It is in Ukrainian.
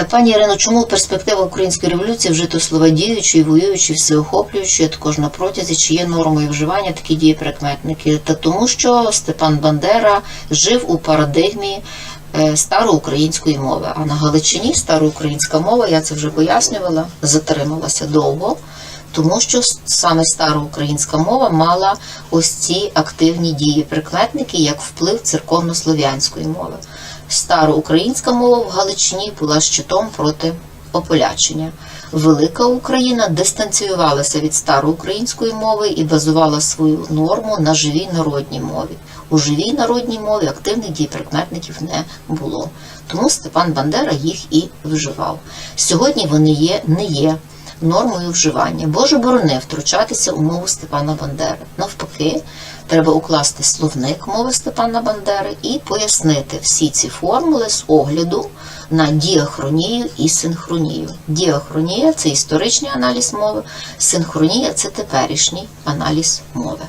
Е, Пані Ірино, чому перспектива української революції вжито слова діючої, воюючої, всеохоплюючої, також на протязі, чи є нормою вживання такі дії прикметники? Та тому, що Степан Бандера жив у парадигмі староукраїнської мови. А на Галичині староукраїнська мова, я це вже пояснювала, затрималася довго. Тому що саме староукраїнська мова мала ось ці активні дії прикметники як вплив церковнослов'янської мови. Староукраїнська мова в Галичині була щитом проти ополячення. Велика Україна дистанціювалася від староукраїнської мови і базувала свою норму на живій народній мові. У живій народній мові активних дій прикметників не було. Тому Степан Бандера їх і вживав. Сьогодні вони є, не є нормою вживання. Боже борони втручатися у мову Степана Бандери. Навпаки, треба укласти словник мови Степана Бандери і пояснити всі ці формули з огляду на діахронію і синхронію. Діахронія це історичний аналіз мови, синхронія це теперішній аналіз мови.